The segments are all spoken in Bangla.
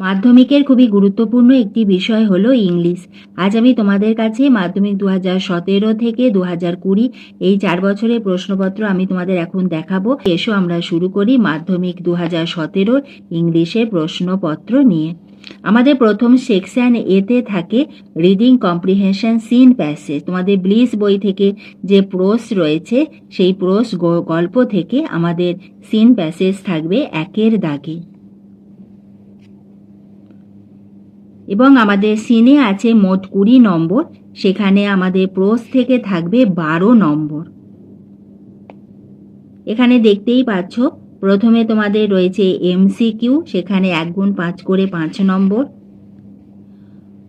মাধ্যমিকের খুবই গুরুত্বপূর্ণ একটি বিষয় হলো ইংলিশ। আজ আমি তোমাদের কাছে মাধ্যমিক দু হাজার সতেরো থেকে দু হাজার কুড়ি এই চার বছরের প্রশ্নপত্র আমি তোমাদের এখন দেখাবো। এসো আমরা শুরু করি মাধ্যমিক দু হাজার সতেরো ইংলিশের প্রশ্নপত্র নিয়ে। আমাদের প্রথম সেকশন এতে থাকে রিডিং কম্প্রিহেনশন সিন প্যাসেজ। তোমাদের ব্লিস বই থেকে যে প্রোস রয়েছে, সেই প্রোস গল্প থেকে আমাদের সিন প্যাসেজ থাকবে একের দাগে। এবং আমাদের সিনে আছে মোট কুড়ি নম্বর, সেখানে আমাদের প্রোস থেকে থাকবে বারো নম্বর। এখানে দেখতেই পাচ্ছ, প্রথমে তোমাদের রয়েছে এমসিকিউ সেখানে এক গুণ পাঁচ করে পাঁচ নম্বর।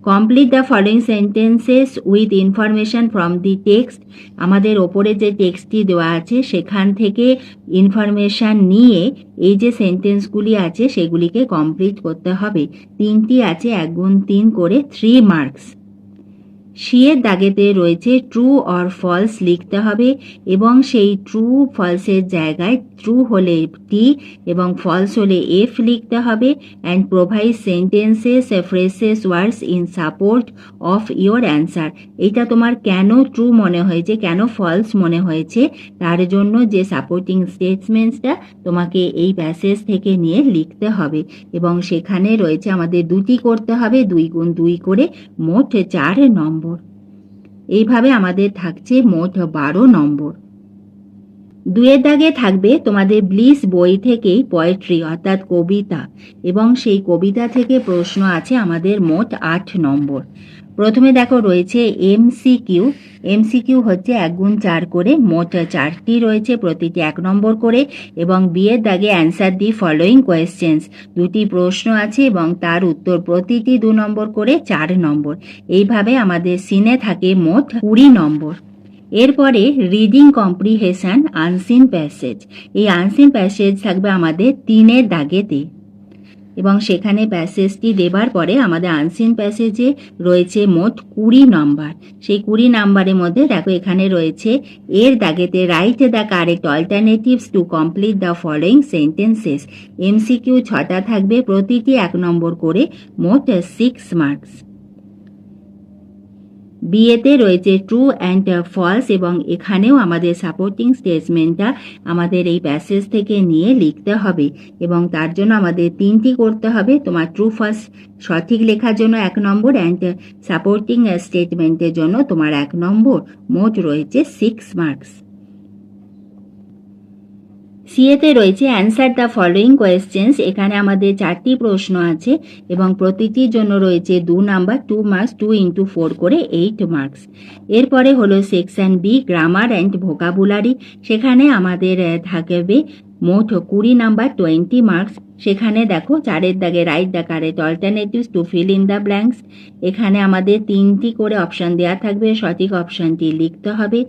Complete the following sentences with information from the text আমাদের ওপরে যে টেক্সটটি দেওয়া আছে, সেখান থেকে ইনফরমেশান নিয়ে এই যে সেন্টেন্সগুলি আছে, সেগুলিকে কমপ্লিট করতে হবে। তিনটি আছে, এক গুণ তিন করে থ্রি মার্কস শিয়ের দাগেতে রয়েছে ট্রু অর ফলস লিখতে হবে এবং সেই ট্রু ফলসের জায়গায় ট্রু হলে টি এবং ফলস হলে এফ লিখতে হবে and provide sentences phrases words in support of your answer এটা তোমার কেন ট্রু মনে হয়েছে, কেন ফলস মনে হয়েছে, তার জন্য যে সাপোর্টিং স্টেটমেন্টসটা তোমাকে এই প্যাসেজ থেকে নিয়ে লিখতে হবে এবং সেখানে রয়েছে আমাদের দুটি করতে হবে, দুই গুণ দুই করে মোট চার নম্বর। এইভাবে আমাদের থাকছে মোট বারো নম্বর। দুয়ের দাগে থাকবে তোমাদের ব্লিস বই থেকেই পোয়েট্রি অর্থাৎ কবিতা, এবং সেই কবিতা থেকে প্রশ্ন আছে আমাদের মোট আট নম্বর। প্রথমে দেখো রয়েছে এমসিকিউ এমসিকিউ হচ্ছে এক গুণ চার করে, মোট চারটি রয়েছে প্রতিটি এক নম্বর করে এবং বিয়ের দাগে অ্যান্সার দি ফলোয়িং কোয়েশ্চেন্স দুটি প্রশ্ন আছে এবং তার উত্তর প্রতিটি দু নম্বর করে চার নম্বর। এইভাবে আমাদের সিনে থাকে মোট কুড়ি নম্বর। এরপরে রিডিং কম্প্রিহেশন আনসিন প্যাসেজ এই আনসিন প্যাসেজ থাকবে আমাদের তিনের দাগেতে। এবং সেখানে প্যাসেজটি দেবার পরে আমাদের আনসিন প্যাসেজে রয়েছে মোট কুড়ি নম্বর সেই কুড়ি নাম্বারের মধ্যে দেখো এখানে রয়েছে, এর দাগেতে রাইটে the correct alternatives to complete the following sentences MCQ ছটা থাকবে, প্রতিটি এক নম্বর করে মোট সিক্স মার্কস বিয়েতে রয়েছে ট্রু অ্যান্ড ফলস এবং এখানেও আমাদের সাপোর্টিং স্টেটমেন্টটা আমাদের এই প্যাসেজ থেকে নিয়ে লিখতে হবে এবং তার জন্য আমাদের তিনটি করতে হবে। তোমার ট্রু ফলস সঠিক লেখার জন্য এক নম্বর অ্যান্ড সাপোর্টিং স্টেটমেন্টের জন্য তোমার এক নম্বর। মোট রয়েছে সিক্স মার্কস সিএতে রয়েছে অ্যান্সার দ্য ফলোয়িং কোয়েশ্চেন্স এখানে আমাদের চারটি প্রশ্ন আছে এবং প্রতিটির জন্য রয়েছে দু number two marks two into four করে এইট মার্কস এরপরে হলো section B grammar and vocabulary সেখানে আমাদের থাকবে মোট কুড়ি নাম্বার টোয়েন্টি মার্কস সেখানে দেখো চারের দাগে write the correct alternatives to fill in the blanks এখানে আমাদের তিনটি করে অপশন দেওয়া থাকবে, সঠিক অপশনটি লিখতে হবে।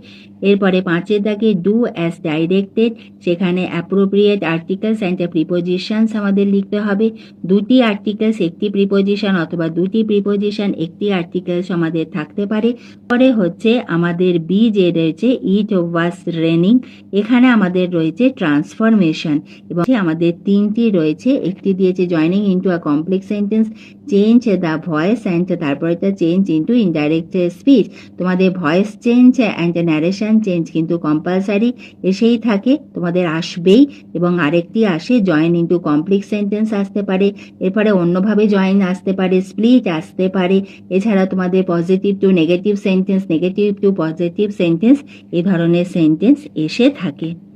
এরপরে পাঁচের দাগে ডু অ্যাজ ডাইরেক্টেড সেখানে অ্যাপ্রোপ্রিয়েট আর্টিকেলস অ্যান্ড প্রিপোজিশনস আমাদের লিখতে হবে। দুটি আর্টিকেলস একটি প্রিপোজিশন অথবা দুটি প্রিপোজিশন একটি আর্টিকেলস আমাদের থাকতে পারে। পরে হচ্ছে আমাদের বি যে রয়েছে ইট ওয়াজ রেনিং এখানে আমাদের রয়েছে ট্রান্সফরমেশন এবং আমাদের তিনটি রয়েছে একটি দিয়েছে joining into a complex sentence change the voice and তারপরে এটা চেঞ্জ ইন্টু ইনডাইরেক্ট স্পিচ তোমাদের voice change and narration change কিন্তু কম্পালসারি এসেই থাকে, তোমাদের আসবেই এবং আরেকটি আসে জয়েন ইন্টু কমপ্লেক্স সেন্টেন্স আসতে পারে, এরপরে অন্যভাবে জয়েন আসতে পারে স্প্লিট আসতে পারে, এছাড়া তোমাদের positive to negative sentence negative to positive sentence এই ধরনের সেন্টেন্স এসে থাকে।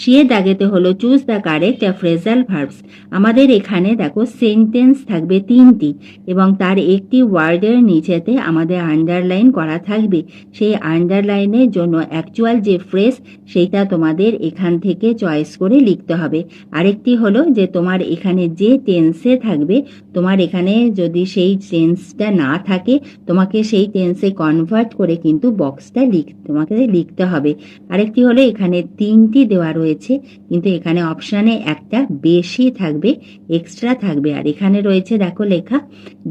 শিয়ে দাগেতে হলো, choose the correct phrasal verbs. আমাদের এখানে দেখো, সেন্টেন্স থাকবে তিনটি এবং তার একটি ওয়ার্ডের নিচেতে আমাদের আন্ডারলাইন করা থাকবে। সেই আন্ডারলাইনের জন্য অ্যাকচুয়াল যে ফ্রেজ, সেইটা তোমাদের এখান থেকে চয়েস করে লিখতে হবে। আরেকটি হলো যে তোমার এখানে যে টেন্সে থাকবে, তোমার এখানে যদি সেই টেন্সটা না থাকে, তোমাকে সেই টেন্সে কনভার্ট করে কিন্তু বক্সটা লিখ, তোমাকে লিখতে হবে। আরেকটি হলো এখানে তিনটি দেওয়া রয়েছে। রয়েছে, কিন্তু এখানে অপশানে একটা বেশি থাকবে এক্সট্রা থাকবে। আর এখানে রয়েছে, দেখো লেখা,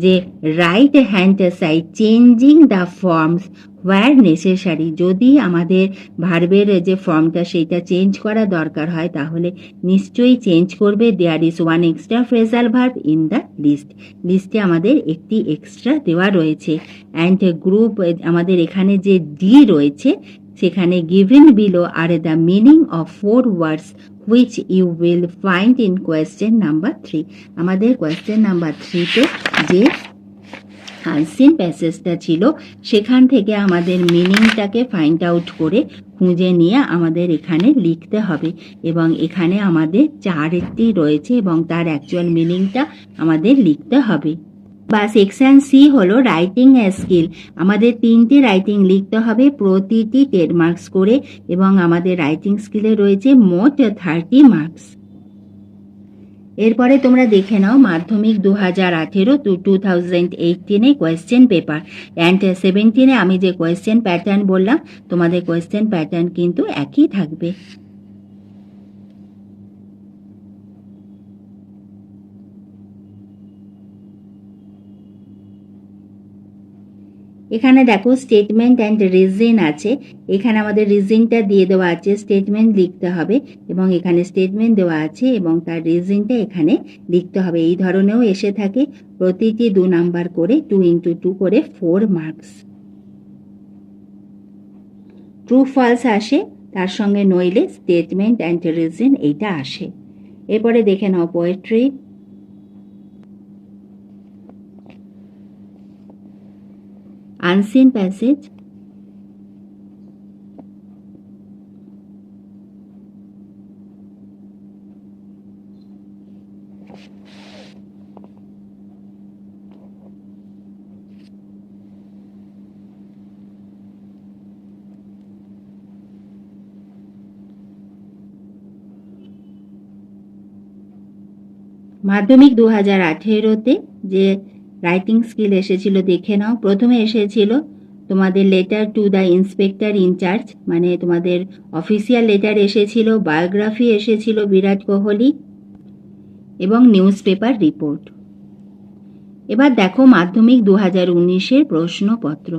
যে right hand side changing the forms where necessary যদি আমাদের ভার্বের যে ফর্মটা সেইটা চেঞ্জ করা দরকার হয়, তাহলে নিশ্চয়ই চেঞ্জ করবে। There is one extra phrasal verb in the list লিস্টে আমাদের একটি এক্সট্রা দেওয়া রয়েছে। অ্যান্ড গ্রুপ আমাদের এখানে যে ডি রয়েছে সেখানে given below are the meaning of four words which you will find in question number three আমাদের কোয়েশ্চেন নাম্বার থ্রিতে যে আনসিন প্যাসেজটা ছিল, সেখান থেকে আমাদের মিনিংটাকে ফাইন্ড আউট করে খুঁজে নিয়ে আমাদের এখানে লিখতে হবে। এবং এখানে আমাদের চারটি রয়েছে এবং তার অ্যাকচুয়াল মিনিংটা আমাদের লিখতে হবে। বা সেকশন সি হলো রাইটিং স্কিল আমাদের তিনটি রাইটিং লিখতে হবে, প্রতিটি টেন মার্কস করে, এবং আমাদের রাইটিং স্কিলে রয়েছে মোট থার্টি মার্কস এরপরে তোমরা দেখে নাও মাধ্যমিক দু হাজার আঠেরো টু টু থাউজেন্ড এইটিনে কোয়েশ্চেন পেপার অ্যান্ড সেভেন্টিনে আমি যে কোয়েশ্চেন প্যাটার্ন বললাম, তোমাদের কোয়েশ্চেন প্যাটার্ন কিন্তু একই থাকবে। এখানে দেখো স্টেটমেন্ট অ্যান্ড রিজন আছে। এখানে আমাদের রিজনটা দিয়ে দেওয়া আছে স্টেটমেন্ট লিখতে হবে এবং এখানে স্টেটমেন্ট দেওয়া আছে এবং তার রিজনটা এখানে লিখতে হবে। এই ধরনেও এসে থাকে প্রতিটি দু নাম্বার করে টু ইন্টু টু করে ফোর মার্কস ট্রু ফলস আসে, তার সঙ্গে নইলে স্টেটমেন্ট অ্যান্ড রিজন এইটা আসে। এরপরে দেখে নাও পোয়েট্রি unseen passage. মাধ্যমিক দু হাজার আঠেরোতে যে রাইটিং স্কিল এসেছিল, দেখে নাও। প্রথমে এসেছিল তোমাদের letter to the inspector in charge মানে তোমাদের অফিসিয়াল লেটার এসেছিল বায়োগ্রাফি এসেছিল বিরাট কোহলি এবং নিউজ পেপার রিপোর্ট এবার দেখো মাধ্যমিক দু হাজার উনিশের প্রশ্নপত্র।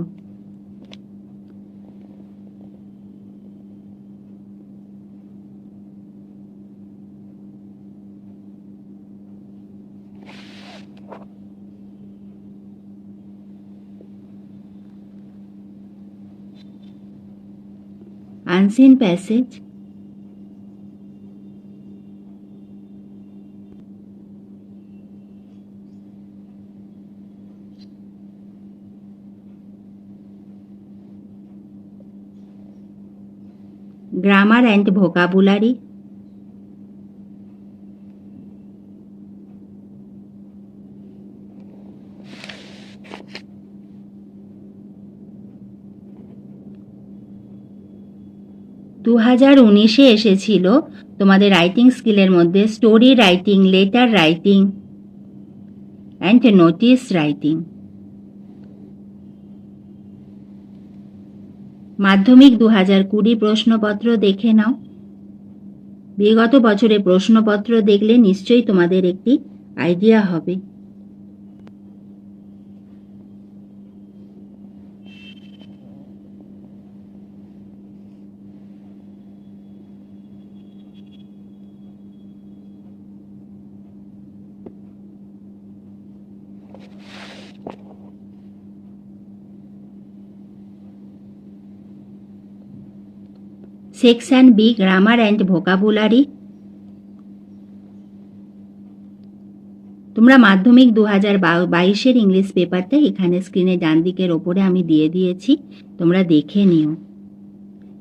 Unseen passage grammar and vocabulary দু হাজার উনিশে এসেছিল। তোমাদের রাইটিং স্কিলের মধ্যে story writing letter writing and notice writing মাধ্যমিক দু হাজার কুড়ি প্রশ্নপত্র দেখে নাও। বিগত বছরে প্রশ্নপত্র দেখলে নিশ্চয়ই তোমাদের একটি আইডিয়া হবে। Section B grammar and vocabulary. তোমরা মাধ্যমিক দু হাজার বাইশের ইংলিশ পেপারটা এখানে স্ক্রিনে ডান দিকের ওপরে আমি দিয়ে দিয়েছি, তোমরা দেখে নিও।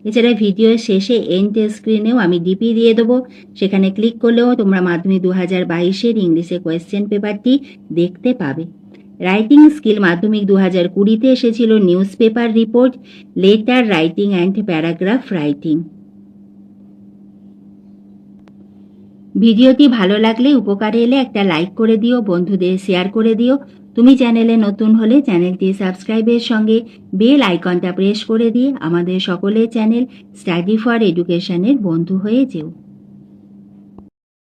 এছাড়া ভিডিওর শেষে এন্ড স্ক্রিনেও আমি ডিপি দিয়ে দেবো, সেখানে ক্লিক করলেও তোমরা মাধ্যমিক দু হাজার বাইশের ইংলিশে কোয়েশ্চেন পেপারটি দেখতে পাবে। রাইটিং স্কিল মাধ্যমিক দু হাজার কুড়িতে এসেছিল newspaper report letter writing and paragraph writing ভিডিওটি ভালো লাগলে উপকারে এলে একটা লাইক করে দিও, বন্ধুদের শেয়ার করে দিও। তুমি চ্যানেলে নতুন হলে চ্যানেলটি সাবস্ক্রাইবের সঙ্গে বেল আইকনটা প্রেস করে দিয়ে আমাদের সকলের চ্যানেল স্টাডি ফর এডুকেশনের বন্ধু হয়ে যেও।